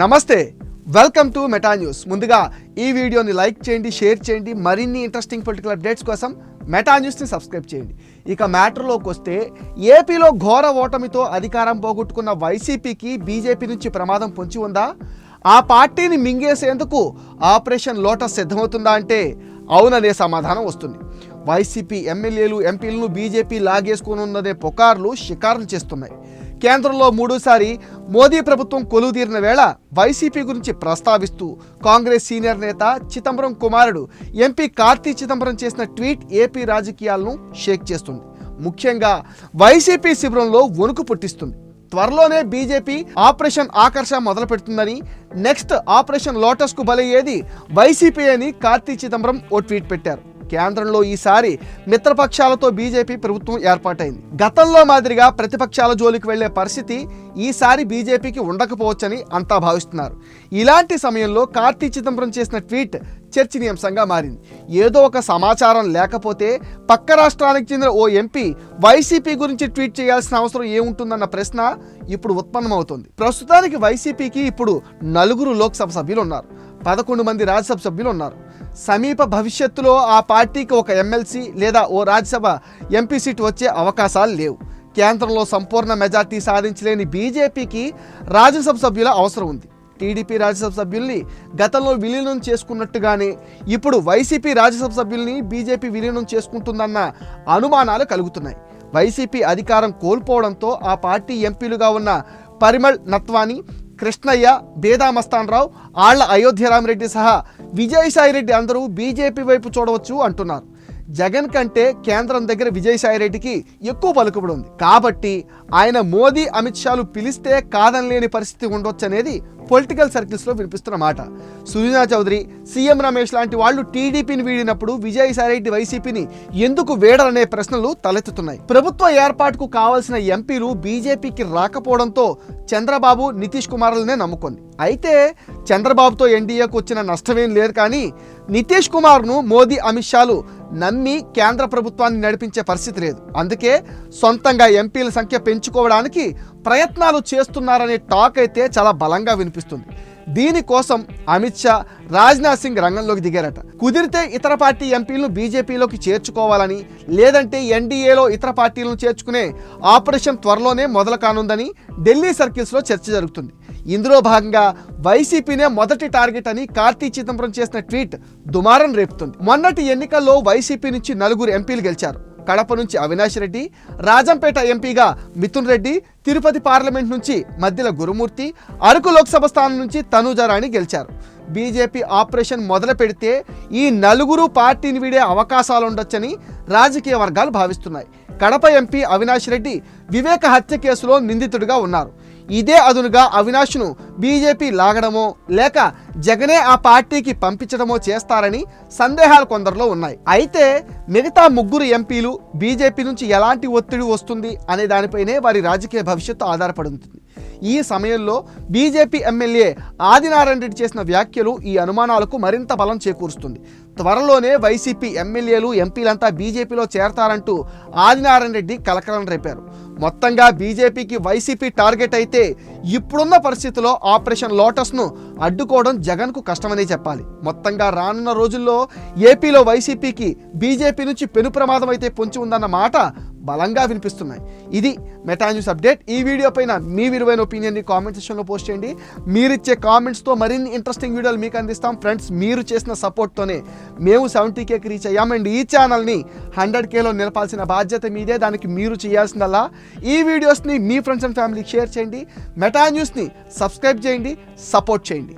నమస్తే welcome to meta news ముందుగా ఈ వీడియోని లైక్ చేయండి షేర్ చేయండి మరిన్ని ఇంట్రెస్టింగ్ పొలిటికల్ అప్డేట్స్ కోసం మెటా న్యూస్ని సబ్స్క్రైబ్ చేయండి. ఇక మ్యాటర్లోకి వస్తే ఏపీలో ఘోర ఓటమితో అధికారం పోగొట్టుకున్న వైసీపీకి బీజేపీ నుంచి ప్రమాదం పొంచి ఉందా? ఆ పార్టీని మింగేసేందుకు ఆపరేషన్ లోటస్ సిద్ధమవుతుందా అంటే అవుననే సమాధానం వస్తుంది. వైసీపీ ఎమ్మెల్యేలు ఎంపీలను బీజేపీ లాగేసుకోనున్నదే పుకార్లు షికారులు చేస్తున్నాయి. కేంద్రంలో మూడోసారి మోదీ ప్రభుత్వం కొలువుదీరిన వేళ వైసీపీ గురించి ప్రస్తావిస్తూ కాంగ్రెస్ సీనియర్ నేత చిదంబరం కుమారుడు ఎంపీ కార్తీ చిదంబరం చేసిన ట్వీట్ ఏపీ రాజకీయాలను షేక్ చేస్తుంది. ముఖ్యంగా వైసీపీ శిబిరంలో వణుకు పుట్టిస్తుంది. త్వరలోనే బీజేపీ ఆపరేషన్ ఆకర్ష మొదలు పెడుతుందని నెక్స్ట్ ఆపరేషన్ లోటస్కు బలయ్యేది వైసీపీ అని కార్తీ చిదంబరం ఓ ట్వీట్ పెట్టారు. కేంద్రంలో ఈసారి మిత్రపక్షాలతో బీజేపీ ప్రభుత్వం ఏర్పాటైంది. గతంలో మాదిరిగా ప్రతిపక్షాల జోలికి వెళ్ళే పరిస్థితి ఈసారి బీజేపీకి ఉండకపోవచ్చని అంతా భావిస్తున్నారు. ఇలాంటి సమయంలో కార్తీ చిదంబరం చేసిన ట్వీట్ చర్చనీయాంశంగా మారింది. ఏదో ఒక సమాచారం లేకపోతే పక్క రాష్ట్రానికి చెందిన ఓ ఎంపీ వైసీపీ గురించి ట్వీట్ చేయాల్సిన అవసరం ఏముంటుందన్న ప్రశ్న ఇప్పుడు ఉత్పన్నమవుతుంది. ప్రస్తుతానికి వైసీపీకి ఇప్పుడు నలుగురు లోక్సభ సభ్యులు ఉన్నారు పదకొండు మంది రాజ్యసభ సభ్యులు ఉన్నారు. సమీప భవిష్యత్తులో ఆ పార్టీకి ఒక ఎమ్మెల్సీ లేదా ఓ రాజ్యసభ ఎంపీ సీటు వచ్చే అవకాశాలు లేవు. కేంద్రంలో సంపూర్ణ మెజార్టీ సాధించలేని బీజేపీకి రాజ్యసభ సభ్యుల అవసరం ఉంది. టీడీపీ రాజ్యసభ సభ్యుల్ని గతంలో విలీనం చేసుకున్నట్టుగానే ఇప్పుడు వైసీపీ రాజ్యసభ సభ్యుల్ని బీజేపీ విలీనం చేసుకుంటుందన్న అనుమానాలు కలుగుతున్నాయి. వైసీపీ అధికారం కోల్పోవడంతో ఆ పార్టీ ఎంపీలుగా ఉన్న పరిమళ్ నత్వాని కృష్ణయ్య బేదామస్తాన్ రావు ఆళ్ళ అయోధ్యరామరెడ్డి సహా విజయసాయిరెడ్డి అందరూ బీజేపీ వైపు చూడవచ్చు అంటున్నారు. జగన్ కంటే కేంద్రం దగ్గర విజయసాయిరెడ్డికి ఎక్కువ పలుకుబడి ఉంది. కాబట్టి ఆయన మోదీ అమిత్ షాలు పిలిస్తే కాదనలేని పరిస్థితి ఉండొచ్చు అనేది పొలిటికల్ సర్కిల్స్లో వినిపిస్తున్న మాట. సుజనా చౌదరి సీఎం రమేష్ లాంటి వాళ్ళు టీడీపీని వీడినప్పుడు విజయసాయిరెడ్డి వైసీపీని ఎందుకు వేడరనే ప్రశ్నలు తలెత్తుతున్నాయి. ప్రభుత్వ ఏర్పాటుకు కావాల్సిన ఎంపీలు బీజేపీకి రాకపోవడంతో చంద్రబాబు నితీష్ కుమార్లనే నమ్ముకుంది. అయితే చంద్రబాబుతో ఎన్డీఏకు వచ్చిన నష్టమేం లేదు కానీ నితీష్ కుమార్ను మోదీ అమిత్ షాలు నమ్మి కేంద్ర ప్రభుత్వాన్ని నడిపించే పరిస్థితి లేదు. అందుకే సొంతంగా ఎంపీల సంఖ్య పెంచుకోవడానికి ప్రయత్నాలు చేస్తున్నారనే టాక్ అయితే చాలా బలంగా వినిపిస్తుంది. దీనికోసం అమిత్ షా రాజ్నాథ్ సింగ్ రంగంలోకి దిగారట. కుదిరితే ఇతర పార్టీ ఎంపీలను బీజేపీలోకి చేర్చుకోవాలని లేదంటే ఎన్డీఏలో ఇతర పార్టీలను చేర్చుకునే ఆపరేషన్ త్వరలోనే మొదలు కానుందని ఢిల్లీ సర్కిల్స్లో చర్చ జరుగుతుంది. ఇందులో భాగంగా వైసీపీనే మొదటి టార్గెట్ అని కార్తీ చిదంబరం చేసిన ట్వీట్ దుమారం రేపుతుంది. మొన్నటి ఎన్నికల్లో వైసీపీ నుంచి నలుగురు ఎంపీలు గెలిచారు. కడప నుంచి అవినాష్ రెడ్డి రాజంపేట ఎంపీగా మిథున్ రెడ్డి తిరుపతి పార్లమెంట్ నుంచి మధ్యల గురుమూర్తి అరకు లోక్సభ స్థానం నుంచి తనూజారాణి గెలిచారు. బీజేపీ ఆపరేషన్ మొదలు పెడితే ఈ నలుగురు పార్టీని వీడే అవకాశాలు ఉండొచ్చని రాజకీయ వర్గాలు భావిస్తున్నాయి. కడప ఎంపీ అవినాష్ రెడ్డి వివేక హత్య కేసులో నిందితుడిగా ఉన్నారు. ఇదే అదునుగా అవినాష్ను బీజేపీ లాగడమో లేక జగనే ఆ పార్టీకి పంపించడమో చేస్తారని సందేహాలు కొందరిలో ఉన్నాయి. అయితే మిగతా ముగ్గురు ఎంపీలు బీజేపీ నుంచి ఎలాంటి ఒత్తిడి వస్తుంది అనే దానిపైనే వారి రాజకీయ భవిష్యత్తు ఆధారపడి ఈ సమయంలో బీజేపీ ఎమ్మెల్యే ఆదినారాయణ రెడ్డి చేసిన వ్యాఖ్యలు ఈ అనుమానాలకు మరింత బలం చేకూరుస్తుంది. త్వరలోనే వైసీపీ ఎమ్మెల్యేలు ఎంపీలంతా బీజేపీలో చేరతారంటూ ఆదినారాయణ రెడ్డి కలకలం రేపారు. మొత్తంగా బీజేపీకి వైసీపీ టార్గెట్ అయితే ఇప్పుడున్న పరిస్థితిలో ఆపరేషన్ లోటస్ను అడ్డుకోవడం జగన్కు కష్టమనే చెప్పాలి. మొత్తంగా రానున్న రోజుల్లో ఏపీలో వైసీపీకి బీజేపీ నుంచి పెను ప్రమాదం అయితే పొంచి ఉందన్న మాట బలంగా వినిపిస్తున్నాయి. ఇది మెటా న్యూస్ అప్డేట్. ఈ వీడియో పైన మీ విలువైన ఒపీనియన్ని కామెంట్ సెక్షన్లో పోస్ట్ చేయండి. మీరిచ్చే కామెంట్స్తో మరిన్ని ఇంట్రెస్టింగ్ వీడియోలు మీకు అందిస్తాం. ఫ్రెండ్స్ మీరు చేసిన సపోర్ట్తోనే మేము సెవెంటీ కేకి రీచ్ అయ్యామండి ఈ ఛానల్ని హండ్రెడ్ కేలో నిలపాల్సిన బాధ్యత మీదే. దానికి మీరు చేయాల్సిందల్లా. ఈ వీడియోస్ని మీ ఫ్రెండ్స్ అండ్ ఫ్యామిలీకి షేర్ చేయండి. మెటా న్యూస్ని సబ్స్క్రైబ్ చేయండి. సపోర్ట్ చేయండి.